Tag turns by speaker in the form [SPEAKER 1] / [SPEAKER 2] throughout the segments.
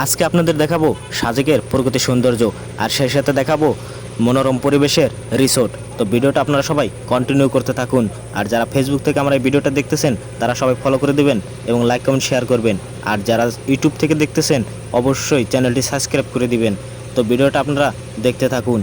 [SPEAKER 1] আজকে আপনাদের দেখাবো সাজেকের প্রকৃতি সৌন্দর্য, আর সেই সাথে দেখাবো মনোরম পরিবেশের রিসোর্ট তো ভিডিওটা আপনারা সবাই কন্টিনিউ করতে থাকুন, আর যারা ফেসবুক থেকে আমরা এই ভিডিওটা দেখতেছেন, তারা সবাই ফলো করে দেবেন এবং লাইক কমেন্ট শেয়ার করবেন। আর যারা ইউটিউব থেকে দেখতেছেন, অবশ্যই চ্যানেলটি সাবস্ক্রাইব করে দিবেন। তো ভিডিওটা আপনারা দেখতে থাকুন।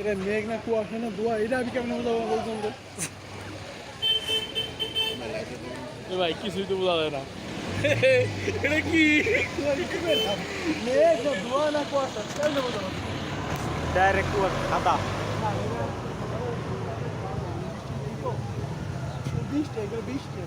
[SPEAKER 2] এটা মেঘ না কুয়াশা না দোয়া এটা আমি কেমন বোঝাবো বলছেন তো ভাই কিছুই তো বোঝা যায় না। এটা কি? মেঘ না দোয়া না কুয়াশা কেমন বোঝাবো?
[SPEAKER 1] ডাইরেক্ট খাতা
[SPEAKER 2] বৃষ্টি এগুলো বৃষ্টি।